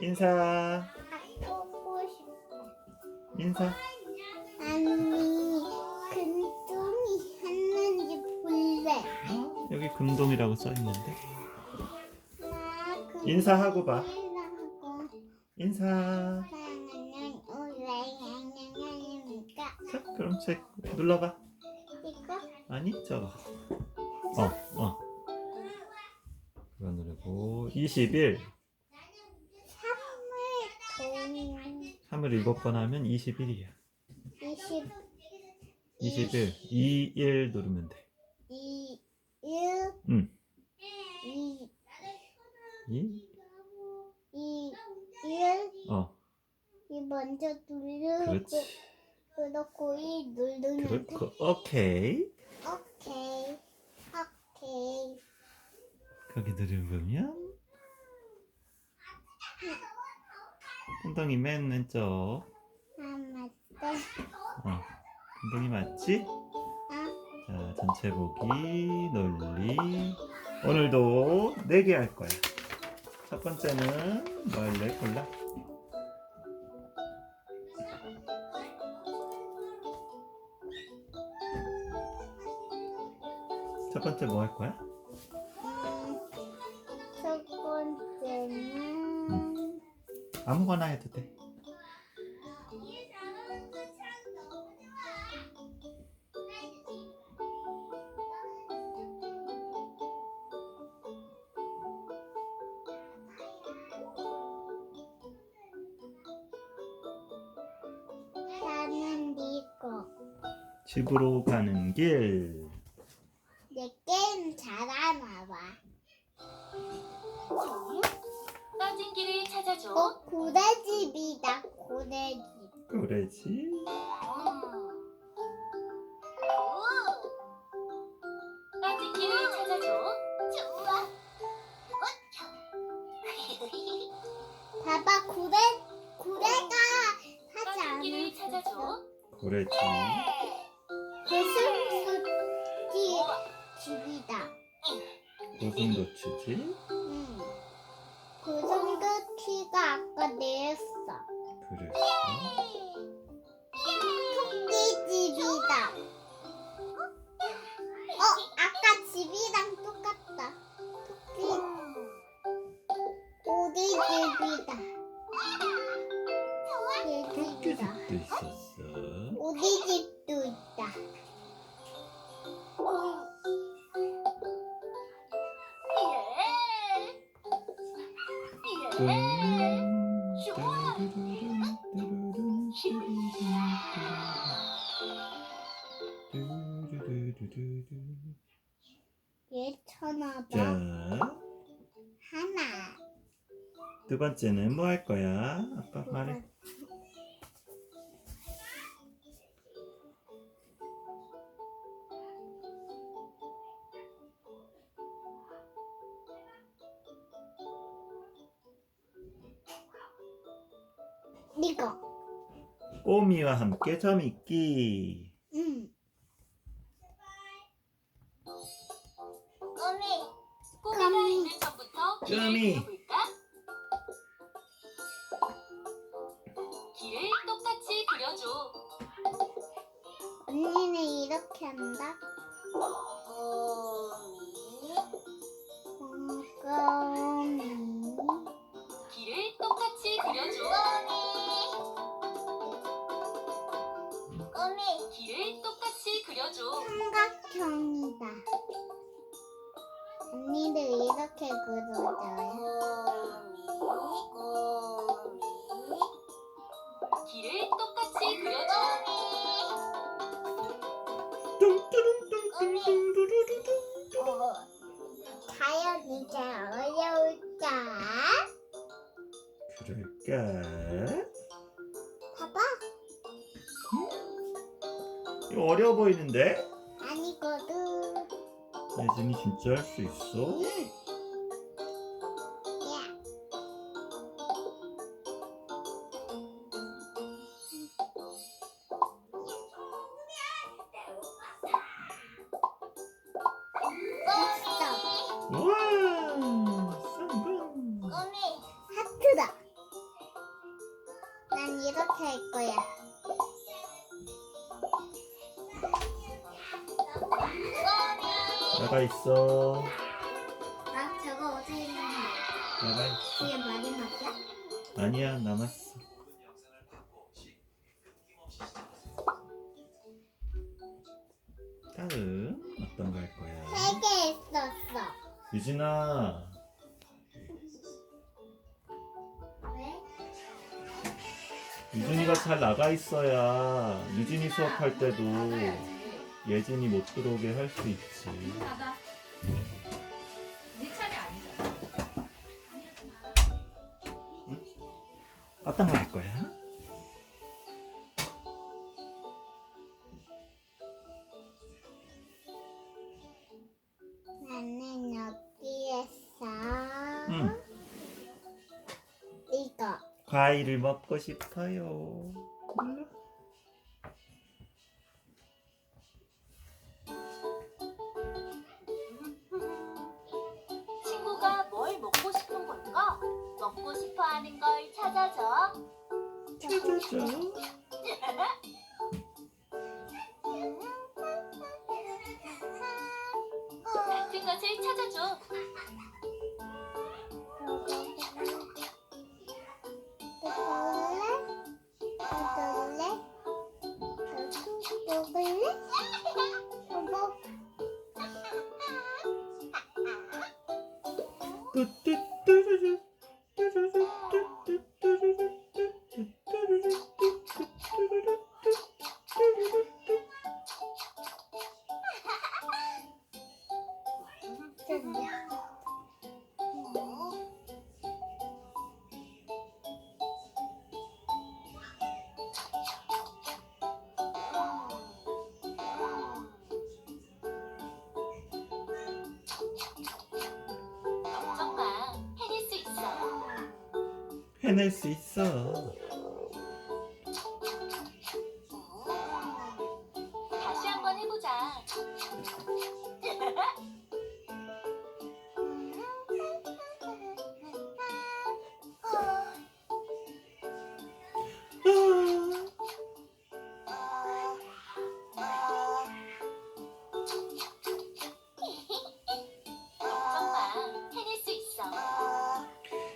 인사 보고 싶어. 인사 아니, 근종이 했는지 볼래. 어? 여기 금동이라고 써 있는데 나. 인사하고 봐 인사 사랑하는 자 그럼 책 눌러봐 이거 아니 저거 어 어 그거 누르고 21 선물 3을 7번 하면 21이야. 돈 20, 21 2, 1 누르면 돼. 2, 1, 응. 2, 2 2, 1, 어. 이 먼저 누르고 그렇지. 그렇고 이 누르면 돼. 그렇고 오케이. 오케이, 오케이. 거기 누르면 엉덩이 맨 왼쪽 아 맞다. 어 엉덩이 맞지? 아자 전체 보기 논리 오늘도 4개 할 거야 첫 번째는 뭐 할래? 골라 첫 번째 뭐 할 거야? 아무거나 해도 돼 나는 이거. 집으로 가는 길 봐봐 고래 고래가 하지 않았어. 찾아줘. 그래지 고슴도치 집이다. 무슨 도치지? 응. 고슴도치가 아까 내었어. 그랬 자, 하나. 두 번째는 뭐 할 거야? 아빠 말해. 꼬미와 함께 점 있기. 응. 꼬미. 꼬미가 꼬미. 있는 길을 꼬미. 이렇게 그려줘요. 길을 똑같이 그려줘. 뚱뚜룽뚱뚱뚱루루루루. 과연 이게 어려울까? 그럴까? 봐봐. 이거 어려워 보이는데? 아니거든. 예진이 진짜 할 수 있어? 나가 있어. 나 저거 어디 있는 거야? 나가 있어. 그게 마지막이야? 아니야 남았어. 다음 어떤 거 할 거야? 세 개 있었어. 유진아 왜? 유진이가 잘 나가 있어야 유진이 수업할 때도 예진이 못 들어오게 할 수 있지. 네 차례 아니잖아. 어떤 거 할 거야? 나는 여기에서 응. 이거. 과일을 먹고 싶어요. 먹고 싶어 하는 걸 찾아줘. 찾아줘. 같은 것을 찾아줘. 뚜뚜 해낼 수 있어.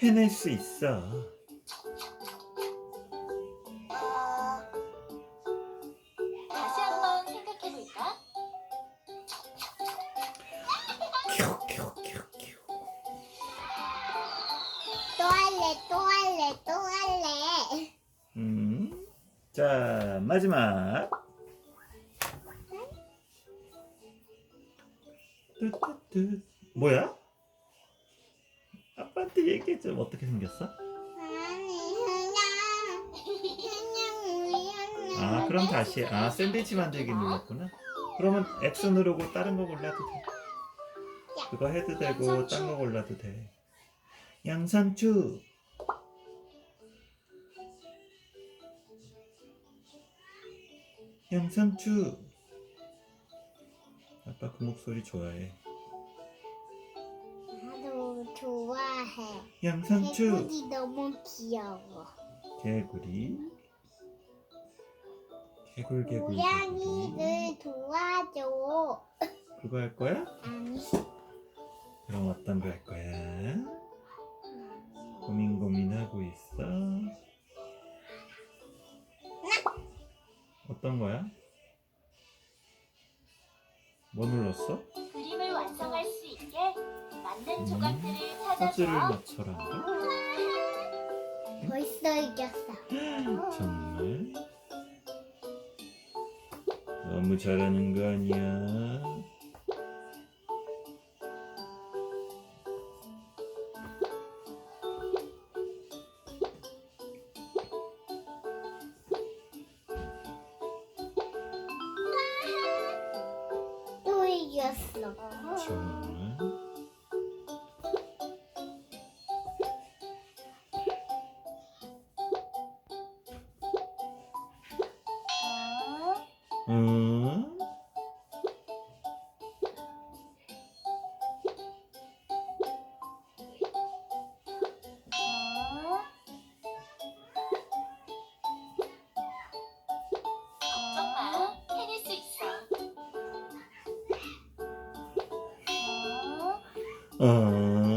해낼 수 있어. 다시 한번 생각해볼까? 큐 큐 큐 큐. 또 할래, 또 할래, 또 할래. 음. 자, 마지막. 뚜뚜뚜. 뭐야? 아빠한테 얘기해줘. 어떻게 생겼어? 아, 그럼 다시. 아, 샌드위치 만들기 눌렀구나. 그러면 X 누르고 다른 거 골라도 돼. 그거 해도 되고, 딴 거 골라도 돼. 양상추. 양상추. 아빠 그 목소리 좋아해. 해. 양상추. 개구리 너무 귀여워. 개구리. 개굴 개굴 개구리. 고양이를 도와줘. 그거 할 거야? 아니, 그럼 어떤 거 할 거야? 고민 고민하고 있어. 어떤 거야? 뭐 눌렀어? 맞는 음, 조각들을 퍼즐을 찾아줘. 맞춰라. 벌써 이겼어. 정말? 너무 잘하는 거 아니야? 음. 음.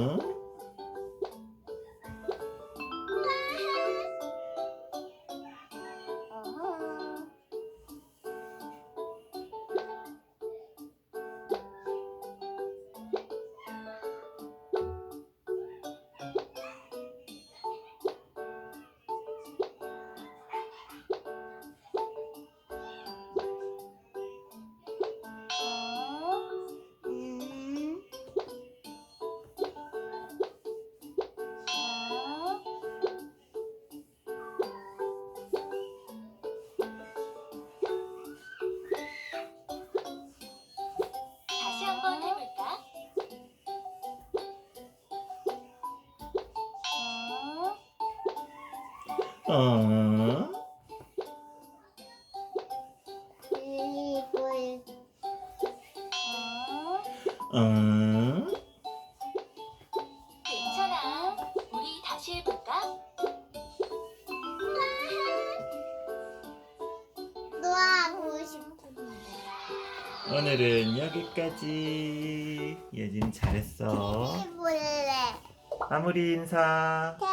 그리고 어? 괜찮아. 우리 다시 해볼까? 노하고 싶은데. 오늘은 여기까지. 예진 잘했어. 해볼래. 마무리 인사. 태